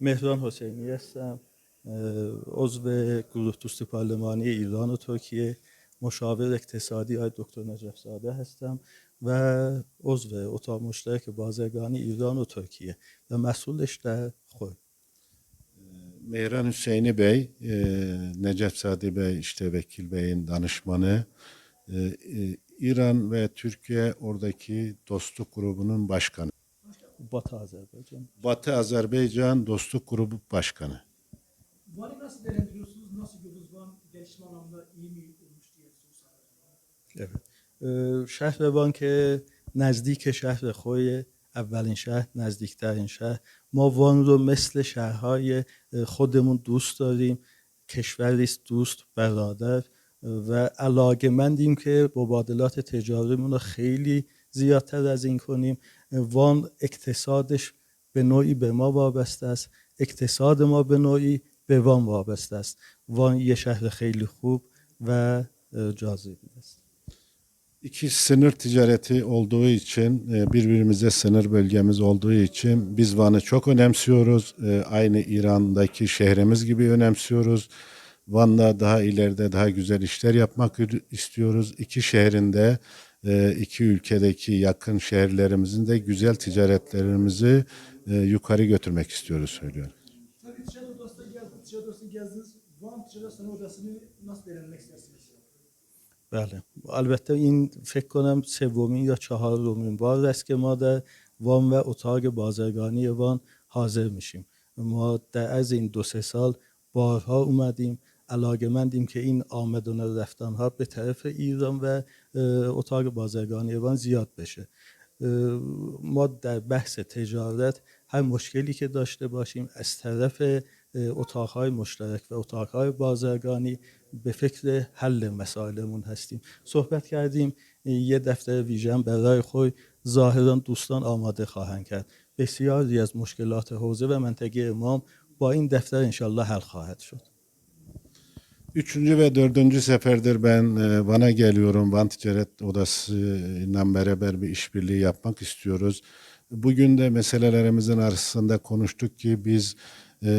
مهران حسینی هستم اه، عضو گروه دوستی پارلمانی ایران و ترکیه مشاور اقتصادی آقای دکتر نجف زاده هستم و عضو اتاق مشترک بازرگانی ایران و ترکیه و مسئولش در خود Mehran Hüseyini Bey, e, Necef Sadi Bey, işte Vekil Bey'in danışmanı. E, e, İran ve Türkiye oradaki dostluk grubunun başkanı. Batı Azerbaycan. Batı Azerbaycan Dostluk Grubu Başkanı. Van'ı nasıl değerlendiriyorsunuz? Nasıl gördünüz Van gelişme anlamında iyi mi olmuş diye. Evet. شهر وان که نزدیک شهر خوی اولین شهر نزدیکترین شهر ما وان رو مثل شهرهای خودمون دوست داریم کشوری است دوست برادر و علاقمندیم که مبادلات تجاریمون رو خیلی زیادتر از این کنیم وان اقتصادش به نوعی به ما وابسته است اقتصاد ما به نوعی به وان وابسته است وان یه شهر خیلی خوب و اه، جاذبی است İki sınır ticareti olduğu için, e, birbirimize sınır bölgemiz olduğu için biz Van'ı çok önemsiyoruz. E, Aynı İran'daki şehrimiz gibi önemsiyoruz. Van'da daha ileride daha güzel işler yapmak istiyoruz. İki şehrinde, e, iki ülkedeki yakın şehirlerimizin de güzel ticaretlerimizi e, yukarı götürmek istiyoruz söylüyorum. Tabii ticaret odasına geldiniz, ticaret odasını gezdiniz. Van ticaret sanayi odasını nasıl değerlendirmek istersiniz? بله البته این فکر کنم سومین یا چهارمین بار است که ما در وان و اتاق بازرگانی وان حاضر میشیم ما در از این دو سه سال بارها اومدیم علاقمندیم که این آمدن و رفتن ها به طرف ایران و اتاق بازرگانی وان زیاد بشه. ما در بحث تجارت هر مشکلی که داشته باشیم از طرف اتاقهای مشترک و اتاقهای بازرگانی به فکر حل مسائلمون هستیم. صحبت کردیم یه دفتر ویژن برای خود ظاهرا دوستان آماده خواهند کرد. بسیاری از مشکلات حوزه و منطقه امام با این دفتر انشالله حل خواهد شد. Üçüncü ve dördüncü seferdir ben e, Van'a geliyorum. Van Ticaret Odası ile beraber bir işbirliği yapmak istiyoruz. Bugün de meselelerimizin arasında konuştuk ki biz e,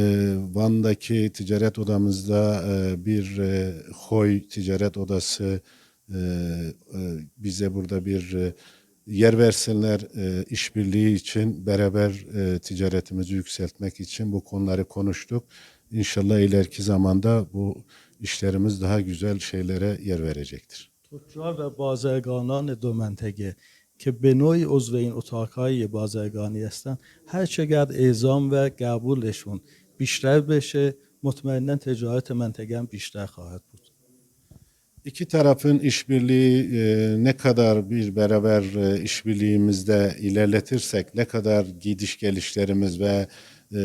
Van'daki ticaret odamızda e, bir e, Hoy Ticaret Odası e, e, bize burada bir e, yer versinler e, işbirliği için beraber e, ticaretimizi yükseltmek için bu konuları konuştuk. İnşallah ileriki zamanda bu işlerimiz daha güzel şeylere yer verecektir. تجار و بازرگانان دو منطقه که به نوعی عضو این اتاقهای بازرگانی هستن هر چقدر اعزام و قبولشون بیشتر بشه مطمئنا تجارت منطقه هم بیشتر خواهد بود İki tarafın işbirliği e, ne kadar bir beraber e, işbirliğimizde ilerletirsek, ne kadar gidiş gelişlerimiz ve e,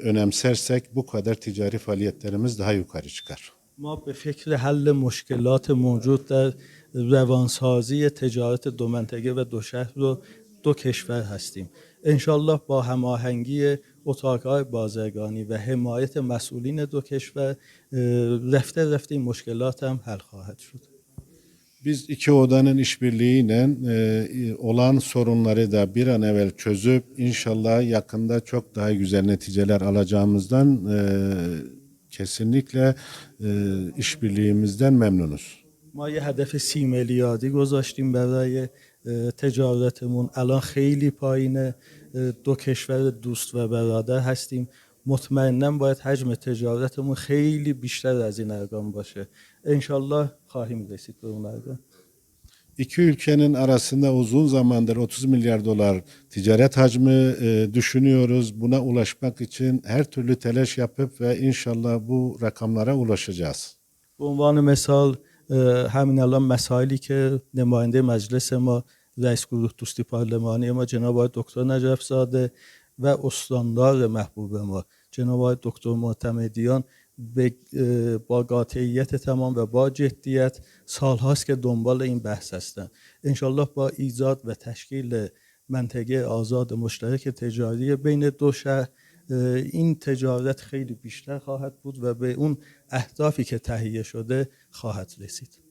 önemsersek bu kadar ticari faaliyetlerimiz daha yukarı çıkar. ما به فکر حل مشکلات موجود در روانسازی تجارت دو منطقه و دو شهر و دو کشور هستیم انشالله با هماهنگی اتاقهای بازرگانی و حمایت مسئولین دو کشور اه، رفته رفته این مشکلات هم حل خواهد شد Biz iki odanın işbirliğiyle e, olan sorunları da bir an evvel çözüp inşallah yakında çok daha güzel neticeler alacağımızdan e, kesinlikle e, işbirliğimizden memnunuz. ما یه هدف سی میلیاردی گذاشتیم برای اه، تجارتمون الان خیلی پایینه اه، دو کشور دوست و برادر هستیم مطمئنا باید حجم تجارتمون خیلی بیشتر از این ارقام باشه انشالله خواهیم رسید به اون ارقام İki ülkenin arasında uzun zamandır 30 milyar dolar ticaret hacmi e, düşünüyoruz. Buna ulaşmak için her türlü telaş yapıp ve inşallah bu rakamlara ulaşacağız. به عنوان مثال اه، همین الان مسائلی که نماینده مجلس ما رئیس گروه دوستی پارلمانی ما جناب آقای دکتر نجف زاده و استاندار محبوب ما جناب آقای دکتر معتمدیان با قاطعیت تمام و با جدیت سالهاست که دنبال این بحث هستند انشالله با ایجاد و تشکیل منطقه آزاد مشترک تجاری بین دو شهر این تجارت خیلی بیشتر خواهد بود و به اون اهدافی که تهیه شده خواهد رسید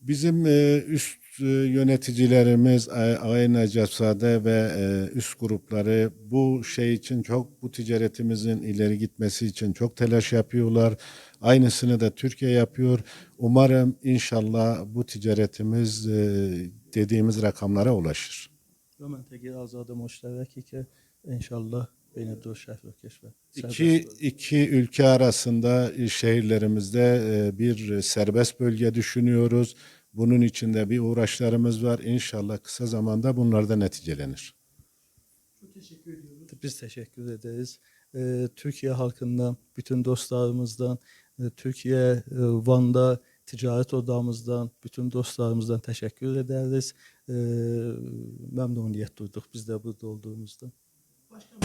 Bizim e, üst e, yöneticilerimiz A- Ağay Necafzade ve e, üst grupları bu şey için çok bu ticaretimizin ileri gitmesi için çok telaş yapıyorlar. Aynısını da Türkiye yapıyor. Umarım inşallah bu ticaretimiz e, dediğimiz rakamlara ulaşır. Və məntəqə azad müştərəki ki, inşallah beynə dörd şəhər və kəşfə. İki, iki ülke arasında e, şehirlerimizde e, bir serbest bölge düşünüyoruz. Bunun içinde bir uğraşlarımız var. İnşallah kısa zamanda bunlar da neticelenir. Çok teşekkür ediyoruz. Biz teşekkür ederiz. Türkiye halkından, bütün dostlarımızdan, e, Türkiye e, Van'da ticaret odamızdan, bütün dostlarımızdan teşekkür ederiz. Memnuniyet duyduk biz de burada olduğumuzda. Başkanım,